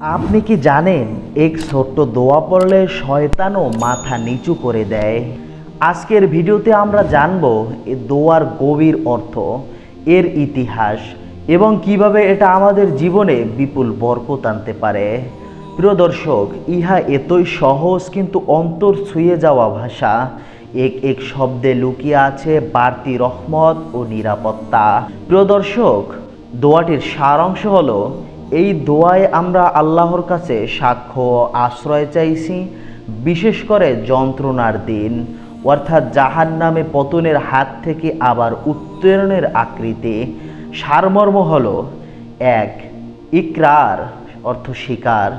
আপনি কি জানেন, এক ছোট্ট দোয়া পড়লে শয়তানও মাথা নিচু করে দেয়? আজকের ভিডিওতে আমরা জানব এ দোয়ার গভীর অর্থ, এর ইতিহাস, এবং কীভাবে এটা আমাদের জীবনে বিপুল বরকত আনতে পারে। প্রিয় দর্শক, ইহা এতই সহজ কিন্তু অন্তর ছুঁয়ে যাওয়া ভাষা। এক এক শব্দে লুকিয়ে আছে বাড়তি রহমত ও নিরাপত্তা। প্রিয় দর্শক, দোয়াটির সারাংশ হলো এই দোয়ায় আমরা আল্লাহর কাছে সাক্ষ্য, আশ্রয় চাইছি, বিশেষ করে যন্ত্রণার দিন, অর্থাৎ জাহান নামে পতনের হাত থেকে আবার উত্তরণের আকৃতি। সারমর্ম হল, এক, ইকরার, অর্থ স্বীকার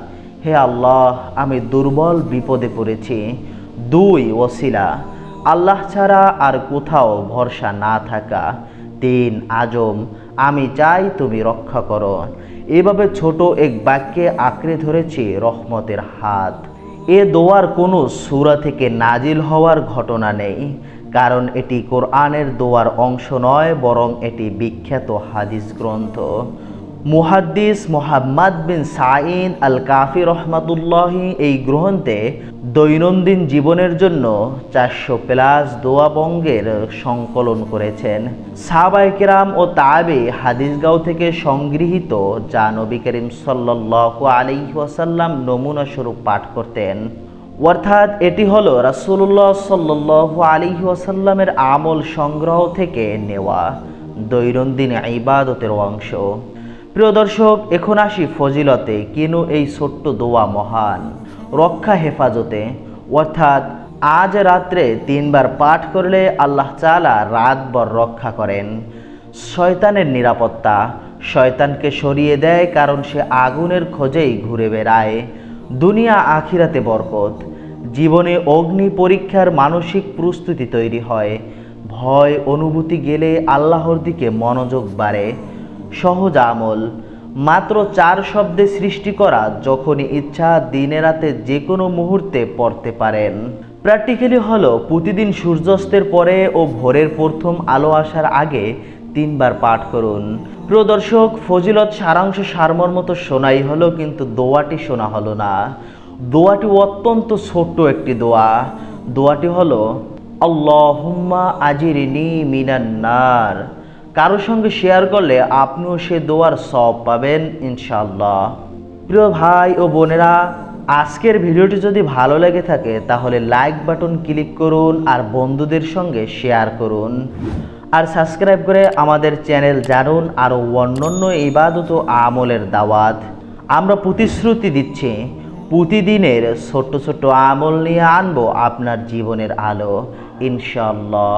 হে আল্লাহ, আমি দুর্বল বিপদে পড়েছি। দুই ওসিলা আল্লাহ ছাড়া আর কোথাও ভরসা না থাকা। তিন, আজম। আমি চাই তুমি রক্ষা করো। এভাবে ছোট এক বাক্যে আঁকড়ে ধরেছে রহমতের হাত। এ দোয়ার কোনো সুরা থেকে নাজিল হওয়ার ঘটনা নেই, কারণ এটি কোরআনের দোয়ার অংশ নয়, বরং এটি বিখ্যাত হাদিস গ্রন্থ। মুহাদ্দিস মোহাম্মদ বিন সাইদ আল কাফি রহমাতুল্লাহি এই গ্রন্থে দৈনন্দিন জীবনের জন্য চারশো প্লাস দোয়া বঙ্গের সংকলন করেছেন। সাহাবাই কেরাম ও তাবে হাদিসগাঁও থেকে সংগৃহীত, যা নবী করিম সাল্লাহ আলিহাসাল্লাম নমুনা স্বরূপ পাঠ করতেন। অর্থাৎ এটি হলো রাসুল্লাহ সাল্লাহ আলিহি ওয়াসাল্লামের আমল সংগ্রহ থেকে নেওয়া দৈনন্দিন ইবাদতের অংশ। প্রিয় দর্শক, এখন আসি ফজিলতে। কেন এই ছোট্ট দোয়া মহান? রক্ষা হেফাজতে। অর্থাৎ, আজ রাত্রে তিনবার পাঠ করলে আল্লাহ চালা রাতভর রক্ষা করেন। শয়তানের নিরাপত্তা। শয়তানকে সরিয়ে দেয় কারণ সে আগুনের খোঁজেই ঘুরে বেড়ায়। দুনিয়া আখিরাতে বরকত। জীবনে অগ্নি পরীক্ষার মানসিক প্রস্তুতি তৈরি হয়। ভয়, অনুভূতি গেলে আল্লাহর দিকে মনোযোগ বাড়ে। সহজ আমল। মাত্র চার শব্দে সৃষ্টি করা যখনই ইচ্ছা দিনে রাতে যে কোনো মুহূর্তে পড়তে পারেন। প্র্যাকটিক্যালি হলো প্রতিদিন সূর্যাস্তের পরে ও ভোরের প্রথম আলো আসার আগে তিনবার পাঠ করুন। প্রিয় দর্শক ফজিলত সারাংশ সারমর্ম তো শোনাই হলো কিন্তু দোয়াটি শোনা হলো না। দোয়াটি অত্যন্ত ছোট্ট একটি দোয়া। দোয়াটি হলো, আল্লাহুম্মা আজিরিনি মিনান্নার কারোর সঙ্গে শেয়ার করলে আপনিও সে দোয়ার সব পাবেন ইনশাল্লাহ প্রিয় ভাই ও বোনেরা, আজকের ভিডিওটি যদি ভালো লেগে থাকে, তাহলে লাইক বাটন ক্লিক করুন আর বন্ধুদের সঙ্গে শেয়ার করুন। আর সাবস্ক্রাইব করে আমাদের চ্যানেল জানুন আরও অন্যান্য ইবাদত আমলের দাওয়াত। আমরা প্রতিশ্রুতি দিচ্ছি, প্রতিদিনের ছোট্ট ছোট্ট আমল নিয়ে আনব আপনার জীবনের আলো ইনশাল্লাহ